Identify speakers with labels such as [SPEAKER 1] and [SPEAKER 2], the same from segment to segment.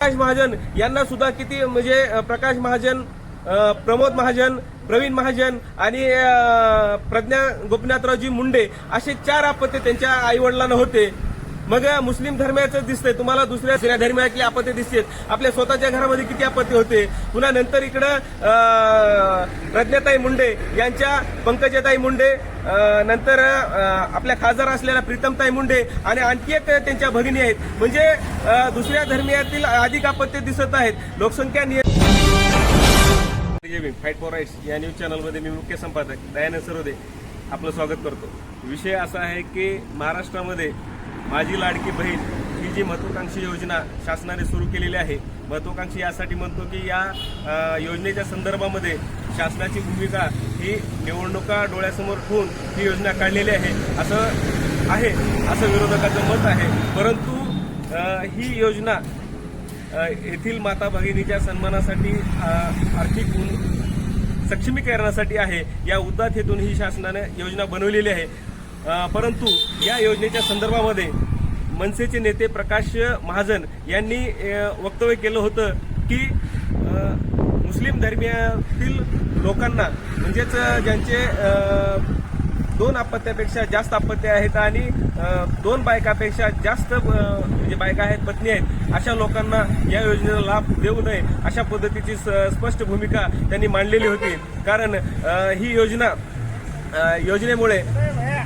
[SPEAKER 1] प्रकाश महाजन यांना सुद्धा किती म्हणजे प्रकाश महाजन प्रमोद महाजन प्रवीण महाजन आणि प्रज्ञा गोपीनाथरावजी मुंडे असे चार अपत्य त्यांच्या आईवडिलांना होते. मग मुस्लिम धर्माचं दिसतंय. तुम्हाला दुसऱ्या दुसऱ्या धर्मातली अपत्य दिसते आपल्या स्वतःच्या घरामध्ये किती आपत्ती होते? पुन्हा नंतर इकडं प्रज्ञाताई मुंडे यांच्या पंकजाताई मुंडे नंतर आपल्या खासदार असलेल्या प्रीतमताई मुंडे आणि आणखी एक त्यांच्या भगिनी आहेत. म्हणजे दुसऱ्या धर्मियातील अधिक आपत्ती दिसत आहेत. लोकसंख्या निय फाईट फॉर राईट्स या न्यूज चॅनलमध्ये मी मुख्य संपादक दयानंद सरोदे आपलं स्वागत करतो. विषय असा आहे की महाराष्ट्रामध्ये माझी लाडकी बहीण ही जी महत्वाकांक्षी योजना शासनाने सुरू केलेली आहे महत्वाकांक्षी यासाठी म्हणतो की या योजनेच्या संदर्भामध्ये शासनाची भूमिका ही निवडणुका डोळ्यासमोर ठेवून ही योजना काढलेली आहे असं आहे असं विरोधकाचं मत आहे. परंतु ही योजना येथील माता भगिनीच्या सन्मानासाठी आर्थिक सक्षमीकरणासाठी आहे. या उद्दात हेतून ही शासनाने योजना बनवलेली आहे. परंतु या योजनेच्या संदर्भामध्ये मनसेचे नेते प्रकाश महाजन यांनी वक्तव्य केलं होतं की मुस्लिम धर्मियातील लोकांना म्हणजेच ज्यांचे दोन अपत्यापेक्षा जास्त अपत्य आहेत आणि दोन बायकापेक्षा जास्त जे म्हणजे बायका आहेत पत्नी आहेत अशा लोकांना या योजनेचा लाभ देऊ नये अशा पद्धतीची स- स्पष्ट भूमिका त्यांनी मांडलेली होती. कारण ही योजना योजनेमुळे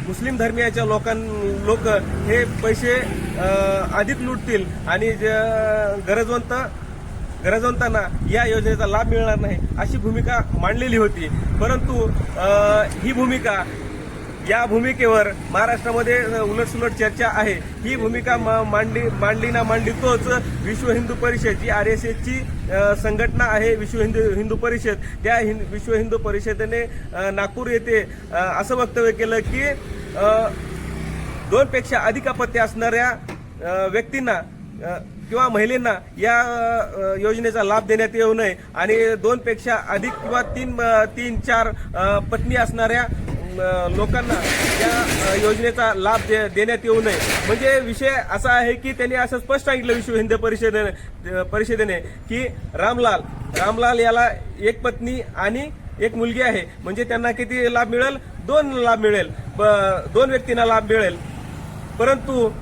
[SPEAKER 1] मुस्लिम धर्मियाच्या लोकां लोक हे पैसे अधिक लुटतील आणि ज- गरजवंत गरजवंतांना या योजनेचा लाभ मिळणार नाही अशी भूमिका मांडलेली होती. परंतु ही भूमिका या भूमिकेवर महाराष्ट्रामध्ये उलटसुलट चर्चा आहे. ही भूमिका मांडली मांडली ना मांडली तोच विश्व हिंदू परिषद जी आर एस एसची संघटना आहे विश्व हिंदू हिंदू परिषद. त्या हिंद विश्व हिंदू परिषदेने नागपूर येथे असं वक्तव्य केलं की दोनपेक्षा अधिक अपत्य असणाऱ्या व्यक्तींना किंवा महिलांना या योजनेचा लाभ देण्यात येऊ नये. आणि दोनपेक्षा अधिक किंवा तीन तीन चार पत्नी असणाऱ्या लोकांना या योजनेचा लाभ दे- देण्यात येऊ नये. म्हणजे विषय असा आहे की त्यांनी असं स्पष्ट सांगितलं विश्व हिंदू परिषदेने परिषदेने की रामलाल रामलाल याला एक पत्नी आणि एक मुलगी आहे. म्हणजे त्यांना किती लाभ मिळेल? दोन लाभ मिळेल. ब- दोन व्यक्तींना लाभ मिळेल. परंतु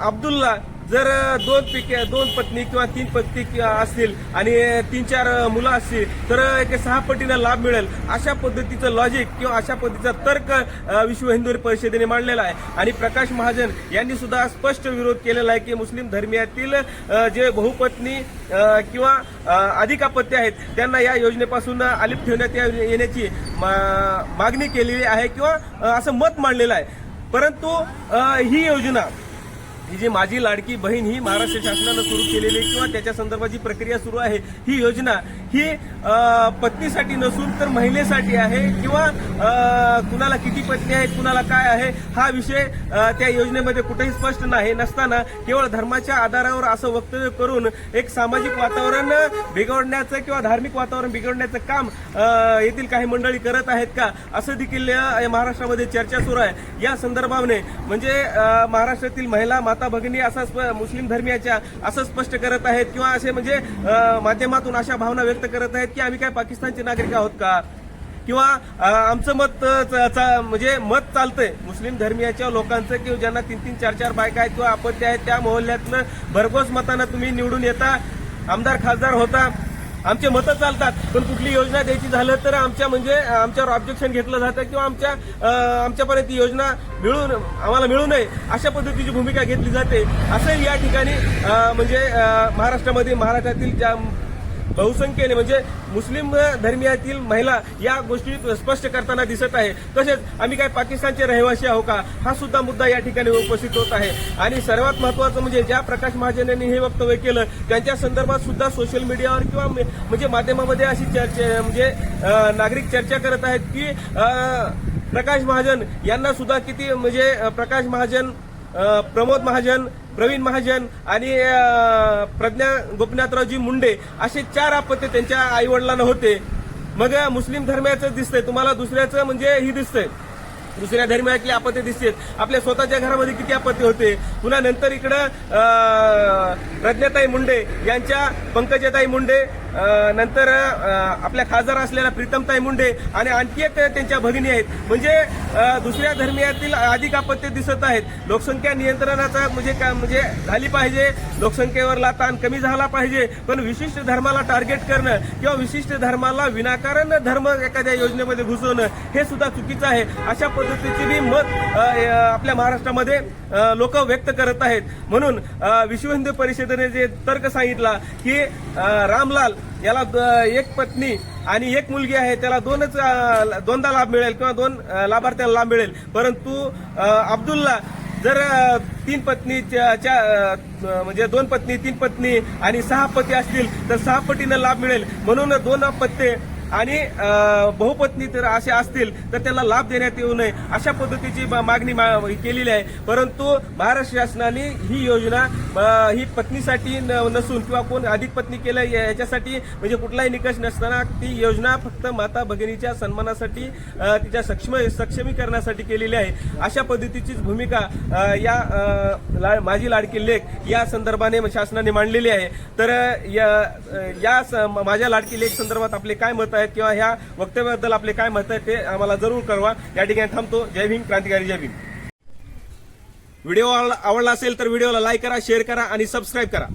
[SPEAKER 1] अब्दुल्ला जर दोन पिके दोन पत्नी किंवा तीन पत्नी असतील आणि तीन चार मुलं असतील तर एक सहा पटीनं लाभ मिळेल. अशा पद्धतीचं लॉजिक किंवा अशा पद्धतीचा तर्क विश्व हिंदू परिषदेने मांडलेला आहे. आणि प्रकाश महाजन यांनी सुद्धा स्पष्ट विरोध केलेला आहे की मुस्लिम धर्मियातील जे बहुपत्नी किंवा अधिक अपत्य आहेत त्यांना या योजनेपासून अलिप ठेवण्यात या- येण्याची मा- मागणी केलेली आहे किंवा असं मत मांडलेलं आहे. परंतु ही योजना ही जी माझी लाडकी बहीण ही महाराष्ट्र शासनानं सुरू केलेली किंवा त्याच्या संदर्भाची प्रक्रिया सुरू आहे ही योजना ही पत्नीसाठी नसून तर महिलेसाठी आहे किंवा कुणाला किती पत्नी आहेत कुणाला काय आहे हा विषय त्या योजनेमध्ये कुठेही स्पष्ट नाही नसताना केवळ धर्माच्या आधारावर असं वक्तव्य करून एक सामाजिक वातावरण बिघडण्याचं किंवा धार्मिक वातावरण बिघडण्याचं काम येथील काही मंडळी करत आहेत का असं देखील महाराष्ट्रामध्ये चर्चा सुरू आहे. या संदर्भाने म्हणजे महाराष्ट्रातील महिला माता भगिनी असं स्प- मुस्लिम धर्मियाच्या असं स्पष्ट करत आहेत किंवा असे म्हणजे माध्यमातून अशा भावना व्यक्त करत आहेत की आम्ही काय पाकिस्तानचे नागरिक आहोत का? किंवा आमचं मत म्हणजे मत चालतंय. मुस्लिम धर्मियाच्या लोकांचं किंवा ज्यांना तीन तीन चार चार बायका आहेत किंवा आपत्ती आहेत त्या मोहल्ल्यातनं भरघोस मतानं तुम्ही निवडून येता. आमदार खासदार होता. आमचे मतं चालतात. पण कुठली योजना द्यायची झालं तर आमच्या म्हणजे आमच्यावर ऑब्जेक्शन घेतलं जातं किंवा आमच्या आमच्यापर्यंत ती योजना मिळून आम्हाला मिळू नये अशा पद्धतीची भूमिका घेतली जाते. असंही या ठिकाणी म्हणजे महाराष्ट्रामध्ये महाराष्ट्रातील ज्या बहुसंख्येने म्हणजे मुस्लिम धर्मियातील महिला या गोष्टी स्पष्ट करताना दिसत आहे. तसेच आम्ही काय पाकिस्तानचे रहिवासी आहो का? हा सुद्धा मुद्दा या ठिकाणी उपस्थित होत आहे. आणि सर्वात महत्वाचं म्हणजे ज्या प्रकाश महाजन यांनी हे वक्तव्य केलं त्यांच्या संदर्भात सुद्धा सोशल मीडियावर किंवा म्हणजे माध्यमामध्ये अशी चर्चा म्हणजे नागरिक चर्चा करत आहेत की प्रकाश महाजन यांना सुद्धा किती म्हणजे प्रकाश महाजन प्रमोद महाजन प्रवीण महाजन आणि प्रज्ञा गोपीनाथरावजी मुंडे असे चार अपत्य त्यांच्या आईवडिलांना होते. मग मुस्लिम धर्माचं दिसतंय. तुम्हाला दुसऱ्याचं म्हणजे ही दिसतंय. दुसऱ्या धर्मियातली आपत्ती दिसते आपल्या स्वतःच्या घरामध्ये किती आपत्ती होते? पुन्हा नंतर इकडं प्रज्ञाताई मुंडे यांच्या पंकजाताई मुंडे नंतर आपल्या खासदार असलेल्या प्रीतमताई मुंडे आणि आणखी एक त्यांच्या भगिनी आहेत. म्हणजे दुसऱ्या धर्मियातील अधिक आपत्ती दिसत आहेत. लोकसंख्या नियंत्रणाचा म्हणजे काय म्हणजे झाली पाहिजे. लोकसंख्येवरला ताण कमी झाला पाहिजे. पण विशिष्ट धर्माला टार्गेट करणं किंवा विशिष्ट धर्माला विनाकारण धर्म एखाद्या योजनेमध्ये घुसवणं हे सुद्धा चुकीचं आहे. अशा पद्धतीचे मी मत आपल्या महाराष्ट्रामध्ये लोक व्यक्त करत आहेत. म्हणून विश्व हिंदू परिषदेने जे तर्क सांगितला की रामलाल याला द- एक पत्नी आणि एक मुलगी आहे त्याला दोनच दोनदा लाभ मिळेल किंवा दोन लाभार्थ्याला लाभ मिळेल. परंतु अब्दुल्ला जर तीन पत्नी च्या- म्हणजे दोन पत्नी तीन पत्नी आणि सहा पती असतील तर सहा पटीनं लाभ मिळेल. म्हणून दोन पत्ते आणि बहुपत्नी तर असे असतील तर त्याला लाभ देण्यात येऊ नये अशा पद्धतीची मा- मागणी मा- केलेली आहे. परंतु महाराष्ट्र शासनाने ही योजना ही पत्नीसाठी न- नसून किंवा कोण अधिक पत्नी केलं या- याच्यासाठी म्हणजे कुठलाही निकष नसताना ती योजना फक्त माता भगिनीच्या सन्मानासाठी तिच्या सक्षम सक्षमीकरणासाठी केलेली आहे. अशा पद्धतीचीच भूमिका या माझी लाडकी लेख या संदर्भाने शासनाने मांडलेली आहे. तर या या स- माझ्या लाडकी लेख संदर्भात आपले काय मत आहेत किंवा ह्या वक्तव्याबद्दल आपले काय मत आहे ते आम्हाला जरूर कळवा. या ठिकाणी थांबतो. जय भीम क्रांतिकारी जय भीम. व्हिडिओ आवडला असेल तर व्हिडिओला लाईक करा शेअर करा आणि सबस्क्राईब करा.